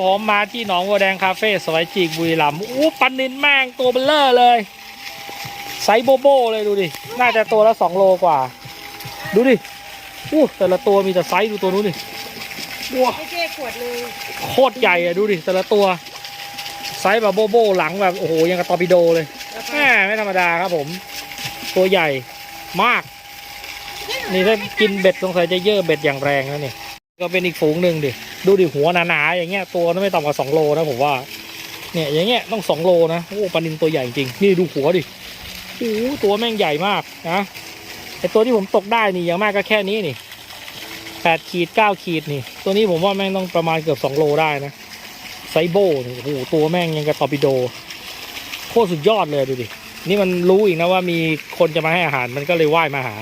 ผมมาที่หนองวัวแดงคาเฟ่สวยจีกบุรีรัมย์อู้ปันนินแม่งตัวเบลเลอร์เลยไซส์โบโบเลยดูดิ น่าจะตัวละสองโลกว่า ดูดิอู้แต่ละตัวมีแต่ไซส์ดูตัวนู้นดิว้าไม่ใช่ขวดเลยโคตรใหญ่อะดูดิแต่ละตัว ไซส์แบบโบโบหลังแบบโอ้โหยังกับตอร์ปิโดเลยแหมไม่ธรรมดาครับผม ตัวใหญ่มาก นี่ถ้ากินเบ็ดสงสัยจะเยอะเบ็ดอย่างแรงนะนี่ ก็เป็นอีกฝูงหนึ่งดิดูดิหัวหนาๆอย่างเงี้ยตัวนั้นไม่ต่ำกว่าสองโลนะผมว่า เนี่ยอย่างเงี้ยต้องสองโลนะโอ้ปลานินตัวใหญ่จริงนี่ดูหัวดิโอ้โหตัวแม่งใหญ่มากนะไอตัวที่ผมตกได้นี่อย่างมากก็แค่นี้นี่แปดขีดเก้าขีดนี่ ตัวนี้ผมว่าแม่งต้องประมาณเกือบสองโลได้นะไซโบนี่โอ้โหตัวแม่งยังกับตอร์ปิโด โคตรสุดยอดเลยดูดินี่มันรู้อีกนะว่ามีคนจะมาให้อาหารมันก็เลยว่ายมาหา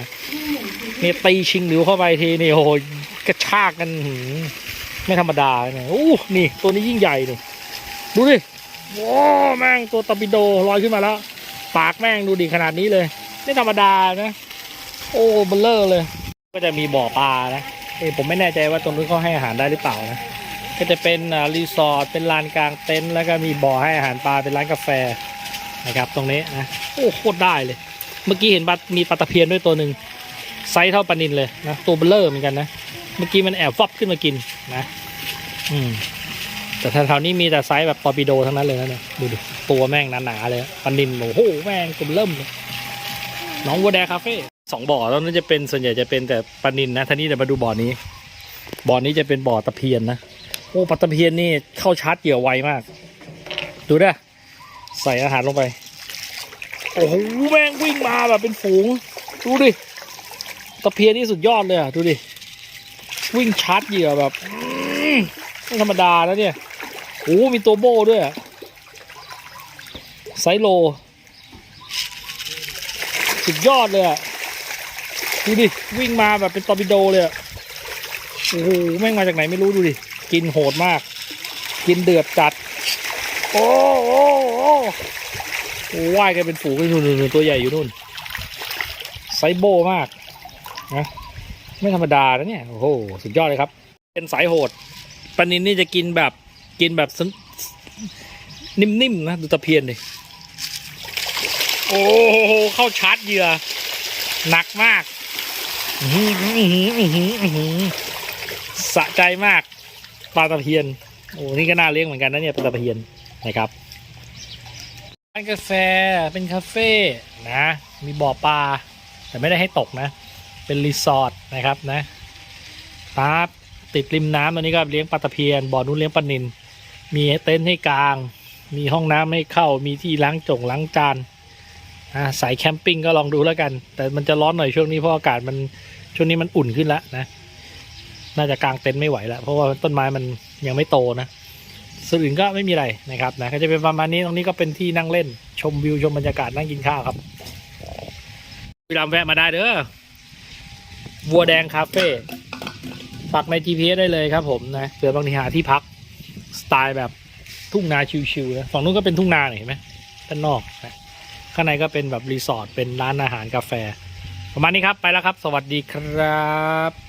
นี่ตีชิงหลิวเข้าไปทีนี่โอ้โห กระชากกันหือไม่ธรรมดาเนี่ยโอ้นี่ ตัวนี้ยิ่งใหญ่นี่ดูดิว้าแม่งตัวตอร์ปิโดลอยขึ้นมาแล้ว ปากแม่งดูดิขนาดนี้เลย ไม่ธรรมดานะ โอ้เบลเลอร์เลย ก็จะมีบ่อปลานะเอ้ยผมไม่แน่ใจว่าตรงนู้นเขาให้อาหารได้หรือเปล่านะก็จะเป็นรีสอร์ทเป็นลานกลางเต็นท์แล้วก็มีบ่อให้อาหารปลาเป็นร้านกาแฟนะครับ ตรงนี้นะโอ้โคตรได้เลย เมื่อกี้เห็นมีปลาตะเพียนด้วยตัวหนึ่งไซส์เท่าปลานินเลยนะตัวเบลเลอร์เหมือนกันนะ เมื่อกี้มันแอบฟับขึ้นมากินนะ อืม แต่แถวๆนี้มีแต่ไซส์แบบตอร์ปิโดทั้งนั้นเลยนะเนี่ยดูดิตัวแม่งหนาๆเลยปลานินโอ้โหแม่งตัวเริ่มเลยน้องวัวแดงคาเฟ่สองบ่อแล้วนั้นจะเป็นส่วนใหญ่จะเป็นแต่ปลานินนะท่านี้เดี๋ยวมาดูบ่อนี้ บ่อนี้จะเป็นบ่อตะเพียนนะโอ้ปลาตะเพียนนี่เข้าชาร์จเหยื่อไวมาก ดูด้ใส่อาหารลงไป โอ้โหแม่งวิ่งมาแบบเป็นฝูง ดูดิตะเพียนนี่สุดยอดเลยอะ ดูดิ วิ่งชาร์จเหยื่อแบบไม่ธรรมดาแล้วเนี่ยโอ้มีตัวโบ้ด้วยไซโล สุดยอดเลยอะดูดิ วิ่งมาแบบเป็นตอร์ปิโดเลยอะโอ้โหแม่งมาจากไหนไม่รู้ดูดิ กินโหดมาก กินเดือดจัด โอ้โอ้โอ้โอ้ว่ายกันเป็นฝูงเลยนู่นนู่นตัวใหญ่อยู่นู่นไซโบมากนะ ไม่ธรรมดานะเนี่ย โอ้โห สุดยอดเลยครับ เป็นสายโหดปลานินนี่จะกินแบบกินแบบนิ่มๆนะดูตะเพียนดิโอ้โห เข้าชาร์จเหยื่อ หนักมากสะใจมากปลาตะเพียน โอ้นี่ก็น่าเลี้ยงเหมือนกันนะเนี่ยปลาตะเพียนนะครับร้านกาแฟเป็นคาเฟ่นะ มีบ่อปลาแต่ไม่ได้ให้ตกนะ เป็นรีสอร์ทนะครับนะปั๊บติดริมน้ำตรงนี้ก็เลี้ยงปลาตะเพียนบ่อนู้นเลี้ยงปลานินมีเต็นท์ให้กลาง มีห้องน้ำให้เข้ามีที่ล้างจงล้างจานอ่าสายแคมปิ้งก็ลองดูแล้วกัน แต่มันจะร้อนหน่อยช่วงนี้เพราะอากาศมันช่วงนี้มันอุ่นขึ้นแล้วนะ น่าจะกางเต็นท์ไม่ไหวแล้วเพราะว่าต้นไม้มันยังไม่โตนะส่วนอื่นก็ไม่มีอะไรนะครับนะก็จะเป็นประมาณนี้ตรงนี้ก็เป็นที่นั่งเล่น ชมวิวชมบรรยากาศนั่งกินข้าวครับวิลามแวะมาได้เด้อ วัวแดงคาเฟ่ปักใน GPS ได้เลยครับผมนะเผื่อบางทีหาที่พัก สไตล์แบบทุ่งนาชิวๆนะฝั่งนู้นก็เป็นทุ่งนาเห็นไหมด้านนอกนะข้างในก็เป็นแบบรีสอร์ทเป็นร้านอาหารกาแฟ ประมาณนี้ครับไปแล้วครับ สวัสดีครับ